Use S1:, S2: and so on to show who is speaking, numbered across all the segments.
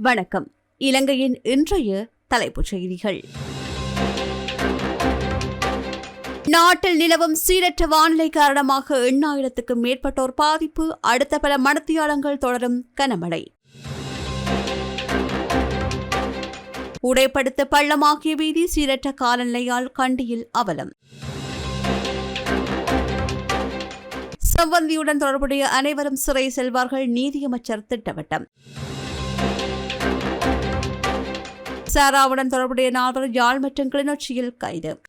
S1: வணக்கம். இலங்கையின் இன்றைய தலைப்புச் செய்திகள். நாட்டில் நிலவும் சீரற்ற வானிலை காரணமாக எண்ணாயிரத்துக்கும் மேற்பட்டோர் பாதிப்பு அடுத்த பல மடத்தியாலங்கள் தொடரும் கனமழை. உடைப்படுத்த பள்ளமாகிய வீதி சீரற்ற காலநிலையால் கண்டியில் அவலம். செவ்வந்தியுடன் தொடர்புடைய அனைவரும் சிறை செல்வார்கள் நீதியமைச்சர் திட்டவட்டம். சாராவுடன் தொடர்புடைய நால்வர் யாழ் மற்றும் கிளிநொச்சியில் கைது.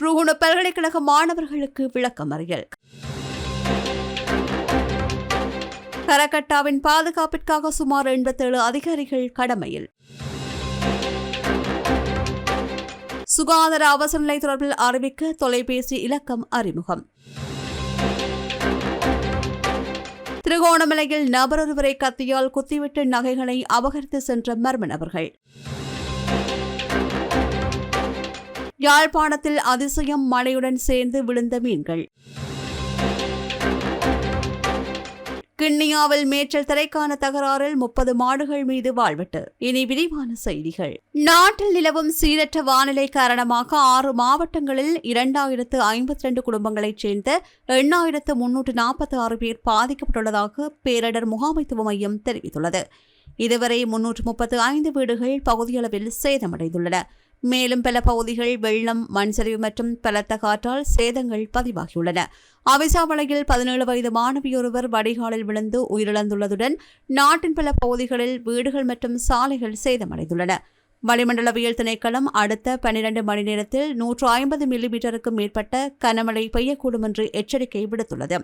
S1: ருகுண பல்கலைக்கழக மாணவர்களுக்கு விளக்கமறியல் கரகட்டாவின் பாதுகாப்பிற்காக சுமார் எண்பத்தேழு அதிகாரிகள் கடமையில். சுகாதார அவசர நிலை தொடர்பில் அறிவிக்க தொலைபேசி இலக்கம் அறிமுகம். திருகோணமலையில் நபரொருவரை கத்தியால் குத்திவிட்டு நகைகளை அபகரித்து சென்ற மர்ம நபர்கள். யாழ்ப்பாணத்தில் அதிசயம் மழையுடன் சேர்ந்து விழுந்த மீன்கள். கிண்ணியாவில் மேச்சல் திரைக்கான தகராறில் முப்பது மாடுகள் மீது வாழ்விட்டு. இனி விரிவான செய்திகள். நாட்டில் நிலவும் சீரற்ற வானிலை காரணமாக ஆறு மாவட்டங்களில் இரண்டாயிரத்து ஐம்பத்தி ரெண்டு குடும்பங்களைச் சேர்ந்த எண்ணாயிரத்து முன்னூற்று நாற்பத்தி ஆறு பேர் பாதிக்கப்பட்டுள்ளதாக பேரிடர் முகாமைத்துவ மையம் தெரிவித்துள்ளது. இதுவரை முன்னூற்று முப்பத்து ஐந்து வீடுகள் பகுதியளவில் சேதமடைந்துள்ளன. மேலும் பல பகுதிகள் வெள்ளம் மண் சரிவு மற்றும் பலத்த காற்றால் சேதங்கள் பதிவாகியுள்ளன. அவிசாவளையில் பதினேழு வயது மாணவியொருவர் வடிகாலில் விழுந்து உயிரிழந்துள்ளதுடன் நாட்டின் பல பகுதிகளில் வீடுகள் மற்றும் சாலைகள் சேதமடைந்துள்ளன. வளிமண்டலவியல் திணைக்களம் அடுத்த பனிரெண்டு மணி நேரத்தில் நூற்று ஐம்பது மில்லிமீட்டருக்கும் மேற்பட்ட கனமழை பெய்யக்கூடும் என்று எச்சரிக்கை விடுத்துள்ளது.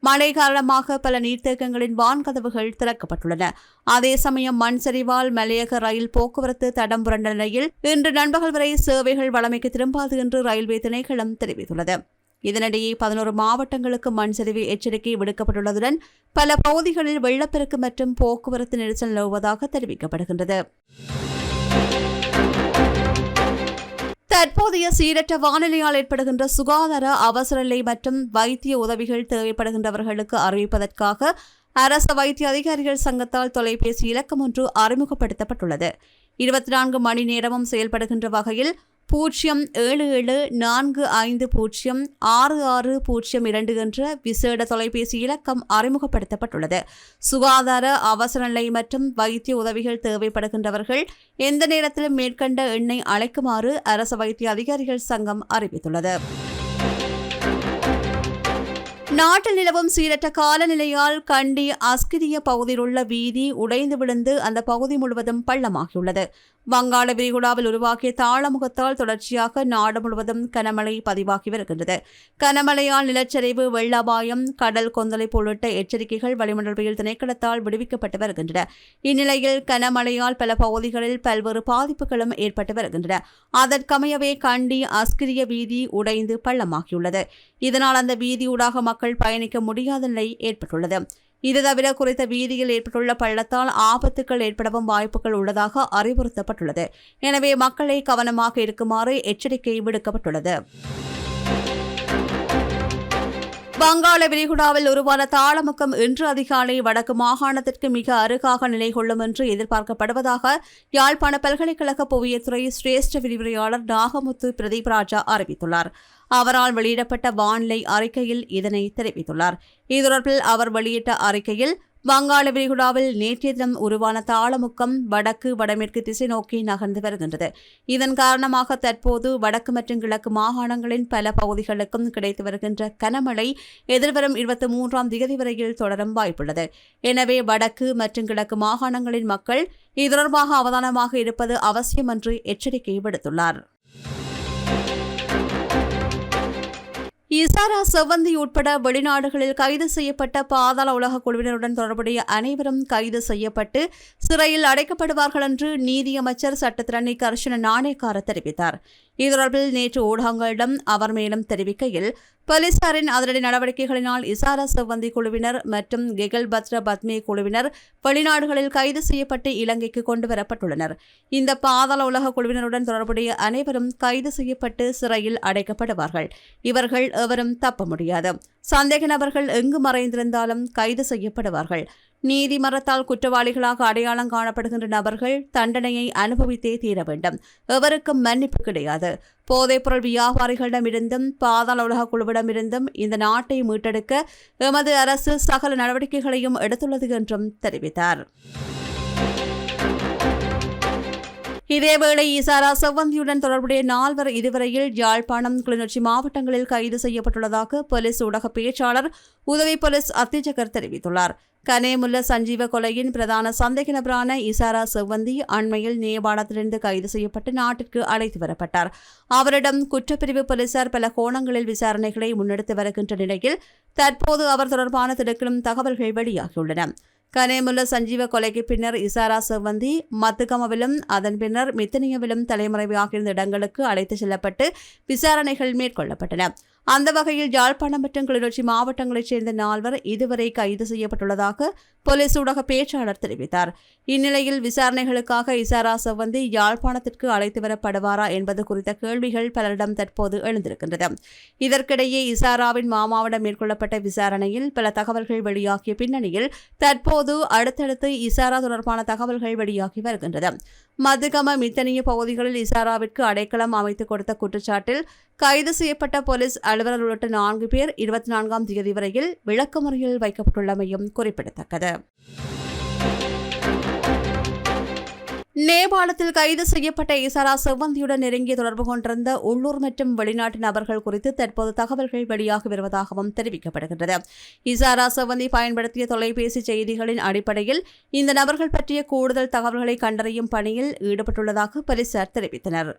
S1: மழை காரணமாக பல நீர்த்தேக்கங்களின் வான்கதவுகள் திறக்கப்பட்டுள்ளன. அதே சமயம் மண் சரிவால் மலையக ரயில் போக்குவரத்து தடம் புரண்ட நிலையில் இன்று நண்பகல் வரை சேவைகள் வழமைக்கு திரும்பாது என்று ரயில்வே திணைக்களம் தெரிவித்துள்ளது. இதனிடையே பதினோரு மாவட்டங்களுக்கு மண் சரிவு எச்சரிக்கை விடுக்கப்பட்டுள்ளதுடன் பல பகுதிகளில் வெள்ளப்பெருக்கு மற்றும் போக்குவரத்து நெரிசல் நிலவுவதாக தெரிவிக்கப்படுகின்றது. தற்போதைய சீரற்ற வானிலையால் ஏற்படுகின்ற சுகாதார அவசரநிலை மற்றும் வைத்திய உதவிகள் தேவைப்படுகின்றவர்களுக்கு அறிவிப்பதற்காக அரசு வைத்திய அதிகாரிகள் சங்கத்தால் தொலைபேசி இலக்கம் ஒன்று அறிமுகப்படுத்தப்பட்டுள்ளது. இருபத்தி நான்கு மணி நேரமும் செயல்படுகின்ற வகையில் பூஜ்ஜியம் ஏழு ஏழு நான்கு ஐந்து பூஜ்ஜியம் ஆறு ஆறு பூஜ்ஜியம் இரண்டு என்ற விசேட தொலைபேசி இலக்கம் அறிமுகப்படுத்தப்பட்டுள்ளது. சுகாதார அவசர நிலை மற்றும் வைத்திய உதவிகள் தேவைப்படுகின்றவர்கள் எந்த நேரத்திலும் மேற்கண்ட எண்ணை அழைக்குமாறு அரச வைத்திய அதிகாரிகள் சங்கம் அறிவித்துள்ளது. நாட்டில் நிலவும் சீரற்ற காலநிலையால் கண்டி அஸ்கிரிய பகுதியில் உள்ள வீதி உடைந்து விழுந்து அந்த பகுதி முழுவதும் பள்ளமாகியுள்ளது. வங்காள விரிகுடாவில் உருவாகிய தாளமுகத்தால் தொடர்ச்சியாக நாடு முழுவதும் கனமழை பதிவாகி வருகின்றது. கனமழையால் நிலச்சரிவு வெள்ள அபாயம் கடல் கொந்தளிப்பு உள்ளிட்ட எச்சரிக்கைகள் வளிமண்டலவியல் திணைக்களத்தால் விடுவிக்கப்பட்டு வருகின்றன. இந்நிலையில் கனமழையால் பல பகுதிகளில் பல்வேறு பாதிப்புகளும் ஏற்பட்டு வருகின்றன. அதற்கமையவே கண்டி அஸ்கிரிய வீதி உடைந்து பள்ளமாகியுள்ளது. இதனால் அந்த வீதியூடாக மக்கள் மக்கள் பயணிக்க முடியாத நிலை ஏற்பட்டுள்ளது. இது தவிர குறித்த வீதியில் ஏற்பட்டுள்ள பள்ளத்தால் ஆபத்துக்கள் ஏற்படவும் வாய்ப்புகள் உள்ளதாக அறிவுறுத்தப்பட்டுள்ளது. எனவே மக்களை கவனமாக இருக்குமாறு எச்சரிக்கை விடுக்கப்பட்டுள்ளது. வங்காள விரிகுடாவில் உருவான தாளமுக்கம் இன்று அதிகாலை வடக்கு மாகாணத்திற்கு மிக அருகாக நிலை கொள்ளும் என்று எதிர்பார்க்கப்படுவதாக யாழ்ப்பாண பல்கலைக்கழக புவியத்துறை சிரேஷ்ட விரிவுரையாளர் நாகமுத்து பிரதீப் ராஜா அறிவித்துள்ளார். அவரால் வெளியிடப்பட்ட வானிலை அறிக்கையில் இதனை தெரிவித்துள்ளார். இது தொடர்பில் அவர் வெளியிட்ட அறிக்கையில் வங்காள விரிகுடாவில் நேற்றைய தினம் உருவான தாளமுக்கம் வடக்கு வடமேற்கு திசை நோக்கி நகர்ந்து வருகின்றது. இதன் காரணமாக தற்போது வடக்கு மற்றும் கிழக்கு மாகாணங்களின் பல பகுதிகளுக்கும் கிடைத்து வருகின்ற கனமழை எதிர்வரும் இருபத்தி மூன்றாம் திகதி வரையில் தொடரும் வாய்ப்புள்ளது. எனவே வடக்கு மற்றும் கிழக்கு மாகாணங்களின் மக்கள் இது தொடர்பாக அவதானமாக இருப்பது அவசியம் என்று எச்சரிக்கை விடுத்துள்ளார். இசாரா செவந்தி உட்பட வெளிநாடுகளில் கைது செய்யப்பட்ட பாதாள உலக குழுவினருடன் தொடர்புடைய அனைவரும் கைது செய்யப்பட்டு சிறையில் அடைக்கப்படுவார்கள் என்று நீதியமைச்சர் சட்டத்திரணி கர்ஷன நாணயக்கார தெரிவித்தார். இது தொடர்பில் நேற்று ஊடகங்களிடம் அவர் மேலும் தெரிவிக்கையில் போலீசாரின் அதிரடி நடவடிக்கைகளினால் இசாரா செவ்வந்தி குழுவினர் மற்றும் கெகல் பத்ர பத்மே குழுவினர் வெளிநாடுகளில் கைது செய்யப்பட்டு இலங்கைக்கு கொண்டு வரப்பட்டுள்ளனர் இந்த பாதாள உலக குழுவினருடன் தொடர்புடைய அனைவரும் கைது செய்யப்பட்டு சிறையில் அடைக்கப்படுவார்கள். இவர்கள் எவரும் தப்ப முடியாது. சந்தேக நபர்கள் எங்கு மறைந்திருந்தாலும் கைது செய்யப்படுவார்கள். நீதிமன்றத்தால் குற்றவாளிகளாக அடையாளம் காணப்படுகின்ற நபர்கள் தண்டனையை அனுபவித்தே தீர வேண்டும். எவருக்கும் மன்னிப்பு கிடையாது. போதைப்பொருள் வியாபாரிகளிடமிருந்தும் பாதாள உலக குழுவிடமிருந்தும் இந்த நாட்டை மீட்டெடுக்க எமது அரசு சகல நடவடிக்கைகளையும் எடுத்துள்ளது என்றும் தெரிவித்தார். இதேவேளை இசாரா செவ்வந்தியுடன் தொடர்புடைய நால்வர் இதுவரையில் யாழ்ப்பாணம் கிளிநொச்சி மாவட்டங்களில் கைது செய்யப்பட்டுள்ளதாக போலீஸ் ஊடக பேச்சாளர் உதவி போலீஸ் அத்திஜகர் தெரிவித்துள்ளார். கனேமுல்ல சஞ்சீவ கொலையின் பிரதான சந்தேக நபரான இசாரா செவ்வந்தி அண்மையில் நேபாளத்திலிருந்து கைது செய்யப்பட்டு நாட்டிற்கு அழைத்து வரப்பட்டார். அவரிடம் குற்றப்பிரிவு போலீசார் பல கோணங்களில் விசாரணைகளை முன்னெடுத்து வருகின்ற நிலையில் தற்போது அவர் தொடர்பான திடுக்கிடும் தகவல்கள் வெளியாகியுள்ளன. கனேமுல்ல சஞ்சீவ கொலைக்கு பின்னர் இசாரா செவ்வந்தி மத்துகமவிலும் அதன் பின்னர் மித்தனியவிலும் தலைமறைவாகியிருந்த இடங்களுக்கு அழைத்துச் செல்லப்பட்டு விசாரணைகள் மேற்கொள்ளப்பட்டன. அந்த வகையில் யாழ்ப்பாணம் மற்றும் கிளிநொச்சி மாவட்டங்களைச் சேர்ந்த நால்வர் இதுவரை கைது செய்யப்பட்டுள்ளதாக போலீஸ் ஊடக பேச்சாளர் தெரிவித்தார். இந்நிலையில் விசாரணைகளுக்காக இசாரா சவந்தி யாழ்ப்பாணத்திற்கு அழைத்து வரப்படுவாரா என்பது குறித்த கேள்விகள் பலரிடம் தற்போது எழுந்திருக்கின்றது இதற்கிடையே இசாராவின் மாமாவிடம் மேற்கொள்ளப்பட்ட விசாரணையில் பல தகவல்கள் வெளியாகிய பின்னணியில் தற்போது அடுத்தடுத்து இசாரா தொடர்பான தகவல்கள் வெளியாகி வருகின்றது மதுகம மித்தனிய பகுதிகளில் இசாராவிற்கு அடைக்கலம் அமைத்து கொடுத்த குற்றச்சாட்டில் கைது செய்யப்பட்ட போலீஸ் அலுவலர் உள்ளிட்ட நான்கு பேர் இருபத்தி நான்காம் தேதி வரையில் விளக்கமறியல் வைக்கப்பட்டுள்ளமையும் குறிப்பிடத்தக்கது. நேபாளத்தில் கைது செய்யப்பட்ட இசாரா செவ்வந்தியுடன் நெருங்கிய தொடர்பு கொண்டிருந்த உள்ளூர் மற்றும் வெளிநாட்டு நபர்கள் குறித்து தற்போது தகவல்கள் வெளியாகி வருவதாகவும் தெரிவிக்கப்படுகின்றது. இசாரா செவ்வந்தி பயன்படுத்திய தொலைபேசி செய்திகளின் அடிப்படையில் இந்த நபர்கள் பற்றிய கூடுதல் தகவல்களை கண்டறியும் பணியில் ஈடுபட்டுள்ளதாக போலீசார் தெரிவித்தனர்.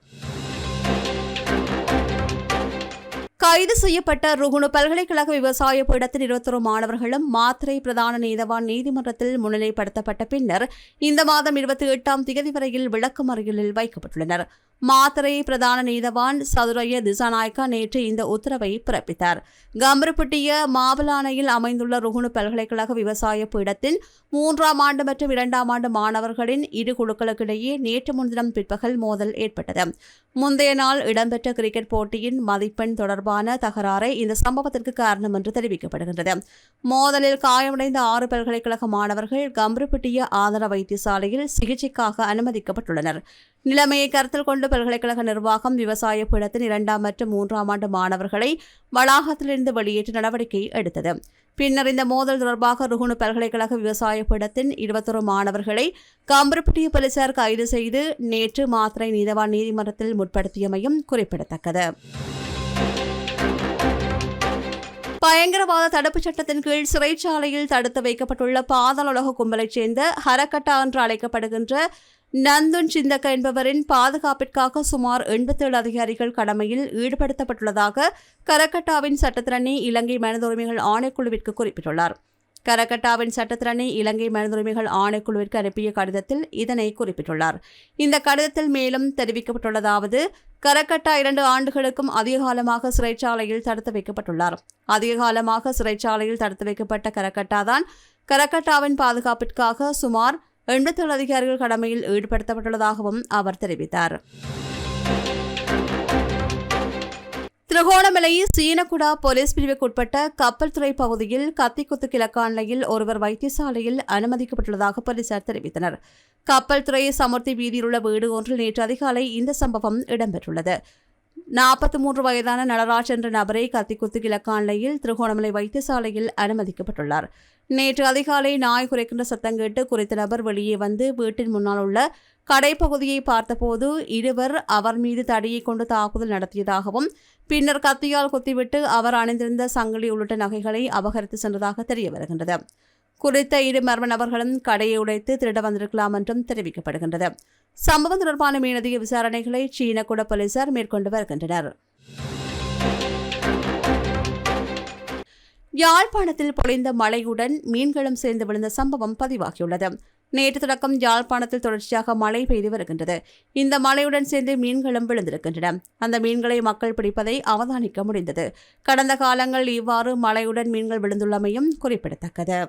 S1: கைது செய்யப்பட்ட ருகுணு பல்கலைக்கழக விவசாய பீடத்தின் இருபத்தொரு மாணவர்களும் மாத்திரை பிரதான நீதவான் நீதிமன்றத்தில் முன்னிலைப்படுத்தப்பட்ட பின்னர் இந்த மாதம் இருபத்தி எட்டாம் தேதி வரையில் விளக்கமறியலில் வைக்கப்பட்டுள்ளனர். மாத்திரை பிரதான நீதவான் சதுரய திசாநாயக்கா நேற்று இந்த உத்தரவை பிறப்பித்தார். கம்பரப்பட்டிய மாவலானையில் அமைந்துள்ள ருகுணு பல்கலைக்கழக விவசாய பீடத்தின் மூன்றாம் ஆண்டு மற்றும் இரண்டாம் ஆண்டு மாணவர்களின் இரு குழுக்களுக்கிடையே நேற்று முன்தினம் பிற்பகல் மோதல் ஏற்பட்டது. முந்தைய நாள் இடம்பெற்ற கிரிக்கெட் போட்டியின் மதிப்பெண் தொடர்பான தகராறே இந்த சம்பவத்திற்கு காரணம் என்று தெரிவிக்கப்படுகின்றது. மோதலில் காயமடைந்த ஆறு பல்கலைக்கழக மாணவர்கள் கம்பரப்பட்டிய ஆதார வைத்தியசாலையில் சிகிச்சைக்காக அனுமதிக்கப்பட்டுள்ளனர். நிலைமையை கருத்தில் கொண்டு பல்கலைக்கழக நிர்வாகம் விவசாய பீடத்தின் இரண்டாம் மற்றும் மூன்றாம் ஆண்டு மாணவர்களை வளாகத்திலிருந்து வெளியேற்ற நடவடிக்கை எடுத்தது. பின்னர் இந்த மோதல் தொடர்பாக ருகுணு பல்கலைக்கழக விவசாய பீடத்தின் இருபத்தொரு மாணவர்களை கம்பரப்பட்டிய போலீசார் கைது செய்து நேற்று மாத்திரை நீதவான் நீதிமன்றத்தில் முற்படுத்தியமையும் குறிப்பிடத்தக்கது. பயங்கரவாத தடுப்புச் சட்டத்தின் கீழ் சிறைச்சாலையில் தடுத்து வைக்கப்பட்டுள்ள பாதாள உலக கும்பலைச் சேர்ந்த ஹரக்கட்டா என்று அழைக்கப்படுகின்ற நந்துன் சிந்தக்க என்பவரின் பாதுகாப்பிற்காக சுமார் எண்பத்தேழு அதிகாரிகள் கடமையில் ஈடுபடுத்தப்பட்டுள்ளதாக கரகட்டாவின் சட்டத்திரணி இலங்கை மனித உரிமைகள் ஆணைக்குழுவிற்கு குறிப்பிட்டுள்ளார். கரகட்டாவின் சட்டத்திரணி இலங்கை மனிதுரிமைகள் ஆணைக்குழுவிற்கு அனுப்பிய கடிதத்தில் இதனை குறிப்பிட்டுள்ளார். இந்த கடிதத்தில் மேலும் தெரிவிக்கப்பட்டுள்ளதாவது கரகட்டா இரண்டு ஆண்டுகளுக்கும் அதிக காலமாக சிறைச்சாலையில் தடுத்து வைக்கப்பட்டுள்ளார். அதிக காலமாக சிறைச்சாலையில் தடுத்து வைக்கப்பட்ட கரகட்டா தான் கரகட்டாவின் பாதுகாப்பிற்காக சுமார் எண்பத்தேழு அதிகாரிகள் கடமையில் ஈடுபடுத்தப்பட்டுள்ளதாகவும் அவர் தெரிவித்தார் திருகோணமலை சீனகுடா போலீஸ் பிரிவுக்குட்பட்ட கப்பல் துறை பகுதியில் கத்திக்குத்து கிழக்காண்லையில் ஒருவர் வைத்தியசாலையில் அனுமதிக்கப்பட்டுள்ளதாக போலீசார் தெரிவித்தனர் கப்பல் துறை சமூர்த்தி வீதியிலுள்ள வீடு ஒன்றில் நேற்று அதிகாலை இந்த சம்பவம் இடம்பெற்றுள்ளது நாற்பத்தி மூன்று வயதான நடராஜ் என்ற நபரை கத்திக்குத்து கிழக்காண்லையில் திருகோணமலை வைத்தியசாலையில் அனுமதிக்கப்பட்டுள்ளார். நேற்று அதிகாலை நாய் குறைக்கின்ற சத்தம் கேட்டு குறித்த நபர் வெளியே வந்து வீட்டின் முன்னால் உள்ள கடைப்பகுதியை பார்த்தபோது இருவர் அவர் மீது தடியை கொண்டு தாக்குதல் நடத்தியதாகவும் பின்னர் கத்தியால் குத்திவிட்டு அவர் அணிந்திருந்த சங்கிலி உள்ளிட்ட நகைகளை அபகரித்து சென்றதாக தெரிய வருகின்றது குறித்த இரு மர்ம நபர்களும் கடையை உடைத்து திருட வந்திருக்கலாம் என்றும் தெரிவிக்கப்படுகின்றது. சம்பவம் தொடர்பான மேலதிக விசாரணைகளை சீன குட போலீசார் மேற்கொண்டு வருகின்றனர். யாழ்ப்பாணத்தில் பொழிந்த மழையுடன் மீன்களும் சேர்ந்து விழுந்த சம்பவம் பதிவாகியுள்ளது. நேற்று தொடக்கம் யாழ்ப்பாணத்தில் தொடர்ச்சியாக மழை பெய்து வருகின்றது. இந்த மழையுடன் சேர்ந்து மீன்களும் விழுந்திருக்கின்றன. அந்த மீன்களை மக்கள் பிடிப்பதை அவதானிக்க முடிந்தது. கடந்த காலங்கள் இவ்வாறு மழையுடன் மீன்கள் விழுந்துள்ளமையும் குறிப்பிடத்தக்கது.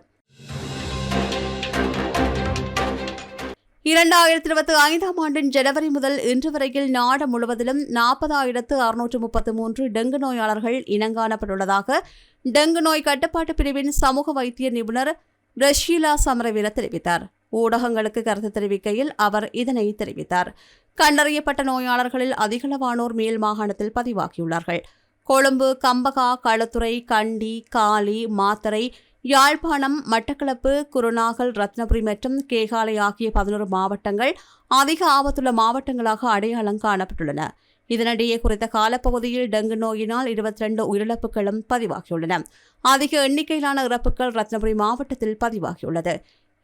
S1: இரண்டாயிரத்தி இருபத்தி ஐந்தாம் ஆண்டின் ஜனவரி முதல் இன்று வரையில் நாடு முழுவதிலும் நாற்பதாயிரத்து அறுநூற்று முப்பத்து மூன்று டெங்கு நோயாளர்கள் இனங்காணப்பட்டுள்ளதாக டெங்கு நோய் கட்டுப்பாட்டு பிரிவின் சமூக வைத்திய நிபுணர் ரஷீலா சமரவீர தெரிவித்தார். ஊடகங்களுக்கு கருத்து தெரிவிக்கையில் அவர் இதனை தெரிவித்தார். கண்டறியப்பட்ட நோயாளர்களில் அதிகளவானோர் மேல் மாகாணத்தில் பதிவாகியுள்ளார்கள். கொழும்பு கம்பகா களுத்துறை கண்டி காலி மாத்தரை யாழ்ப்பாணம் மட்டக்களப்பு குருநாகல் ரத்னபுரி மற்றும் கேகாலை ஆகிய பதினோரு மாவட்டங்கள் அதிக ஆபத்துள்ள மாவட்டங்களாக அடையாளம் காணப்பட்டுள்ளன. இதனிடையே குறித்த காலப்பகுதியில் டெங்கு நோயினால் இருபத்தி ரெண்டு உயிரிழப்புகளும் பதிவாகியுள்ளன. அதிக எண்ணிக்கையிலான இறப்புகள் ரத்னபுரி மாவட்டத்தில் பதிவாகியுள்ளது.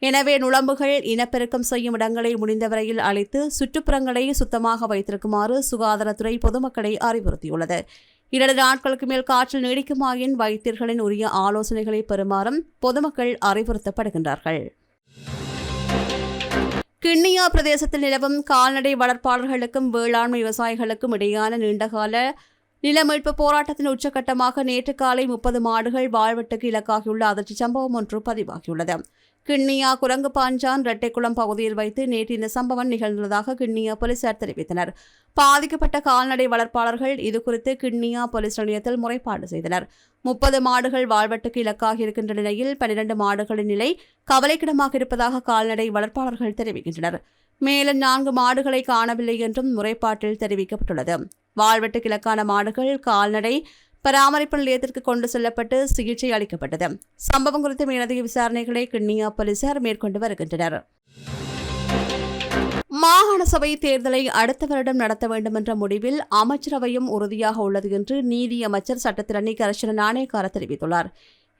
S1: எனவே நுழம்புகள் இனப்பெருக்கம் செய்யும் இடங்களை முடிந்தவரையில் அழைத்து சுற்றுப்புறங்களை சுத்தமாக வைத்திருக்குமாறு சுகாதாரத்துறை பொதுமக்களை அறிவுறுத்தியுள்ளது. இரண்டு நாட்களுக்கு மேல் காற்றில் நீடிக்குமாயின் வைத்தியர்களின் உரிய ஆலோசனைகளை பெறுமாறும் பொதுமக்கள் அறிவுறுத்தப்படுகின்றார்கள். கிண்ணியா பிரதேசத்தில் நிலவும் கால்நடை வளர்ப்பாளர்களுக்கும் வேளாண்மை விவசாயிகளுக்கும் இடையான நீண்டகால நிலமீட்பு போராட்டத்தின் உச்சகட்டமாக நேற்று காலை முப்பது மாடுகள் வாழ்வெட்டுக்கு இலக்காகியுள்ள அதிர்ச்சி சம்பவம் ஒன்று பதிவாகியுள்ளது. கிண்ணியா குரங்கு பாஞ்சான் ரெட்டைக்குளம் பகுதியில் வைத்து நேற்று இந்த சம்பவம் நிகழ்ந்துள்ளதாக கிண்ணியா போலீசார் தெரிவித்தனர். பாதிக்கப்பட்ட கால்நடை வளர்ப்பாளர்கள் இதுகுறித்து கிண்ணியா போலீஸ் நிலையத்தில் முறைப்பாடு செய்தனர். முப்பது மாடுகள் வாழ்வெட்டுக்கு இலக்காக இருக்கின்ற நிலையில் பனிரெண்டு மாடுகளின் நிலை கவலைக்கிடமாக இருப்பதாக கால்நடை வளர்ப்பாளர்கள் தெரிவிக்கின்றனர். மேலும் நான்கு மாடுகளை காணவில்லை என்றும் முறைப்பாட்டில் தெரிவிக்கப்பட்டுள்ளது. வாழ்வெட்டு கிழக்கான மாடுகள் கால்நடை பராமரிப்பு நிலையத்திற்கு கொண்டு செல்லப்பட்டு சிகிச்சை அளிக்கப்பட்டது. சம்பவம் குறித்த மேலதிக விசாரணைகளை கிண்ணியா போலீசார் மேற்கொண்டு வருகின்றனர். மாகாண சபை தேர்தலை அடுத்த வருடம் நடத்த வேண்டும் என்ற முடிவில் அமைச்சரவையும் உறுதியாக உள்ளது என்று நீதி அமைச்சர் சட்டத்திரணி கரசன நாணயக்கார தெரிவித்துள்ளார்.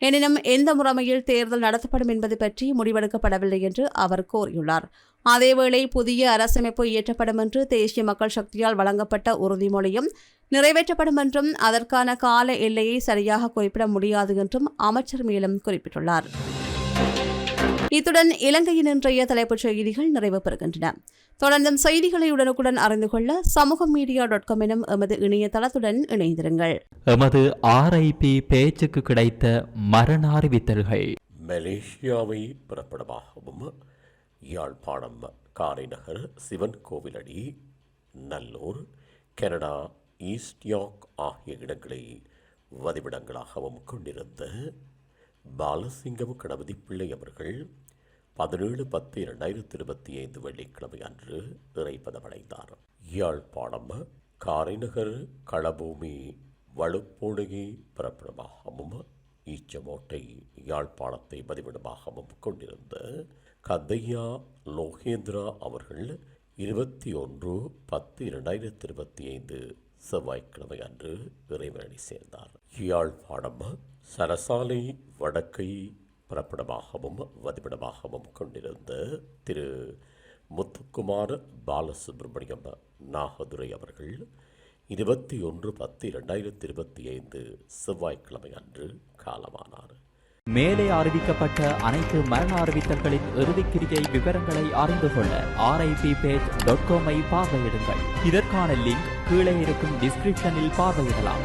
S1: எனினும் எந்த முறைமையில் தேர்தல் நடத்தப்படும் என்பது பற்றி முடிவெடுக்கப்படவில்லை என்று அவர் கூறியுள்ளார். அதேவேளை புதிய அரசமைப்பு இயற்றப்படும் என்று தேசிய மக்கள் சக்தியால் வழங்கப்பட்ட உறுதிமொழியும் நிறைவேற்றப்படும் என்றும் அதற்கான கால எல்லையை சரியாக குறிப்பிட முடியாது என்றும் அமைச்சர் மேலும் குறிப்பிட்டுள்ளார். இத்துடன் இலங்கையின் இன்றைய தலைப்புச் செய்திகள் நிறைவு பெறுகின்றன. தொடர்ந்தும் செய்திகளை உடனுக்குடன் அறிந்து கொள்ள சமூக மீடியா டாட் காம் எனும் எமது இணையதளத்துடன் இணைந்திருங்கள்.
S2: எமது ஆர்ஐபி பேச்சுக்கு கிடைத்த மரண அறிவித்தல்கள்.
S3: மலேசியாவை பிறப்பிடமாகவும் Yazhpanam Karainagar Sivan Koviladi Nallur Canada East York ஆகிய இடங்களை வதிவிடங்களாகவும் கொண்டிருந்த பாலசிங்கம் கணபதி பிள்ளை அவர்கள் பதினேழு பத்து இரண்டாயிரத்தி இருபத்தி ஐந்து வெள்ளிக்கிழமை அன்று இறைப்பதமடைந்தார் யாழ்ப்பாணம் காரைநகர் களபூமி வலுப்போடுகை பிறப்பிடமாகவும் ஈச்சமோட்டை யாழ்ப்பாணத்தை பதிவிடமாகவும் கொண்டிருந்த கந்தையா லோகேந்திரா அவர்கள் இருபத்தி ஒன்று பத்து இரண்டாயிரத்தி இருபத்தி ஐந்து செவ்வாய்க்கிழமை அன்று இறைவனடி சேர்ந்தார். யாழ்ப்பாணம் சரசாலை வடக்கை பிறப்பிடமாகவும் வதிப்பிடமாகவும் கொண்டிருந்த திரு முத்துக்குமார் பாலசுப்ரமணியம் நாகதுரை அவர்கள் இருபத்தி ஒன்று பத்து இரண்டாயிரத்தி இருபத்தி ஐந்து செவ்வாய்க்கிழமை அன்று காலமானார்.
S2: மேலே அறிவிக்கப்பட்ட அனைத்து மரண அறிவித்தல்களின் இறுதிக்கிரியை விவரங்களை அறிந்து கொள்ள ஆர்ஐபி பேஜ் டாட் காமை பார்வையிடுங்கள். இதற்கான லிங்க் கீழே இருக்கும் டிஸ்கிரிப்ஷனில் பார்வையிடலாம்.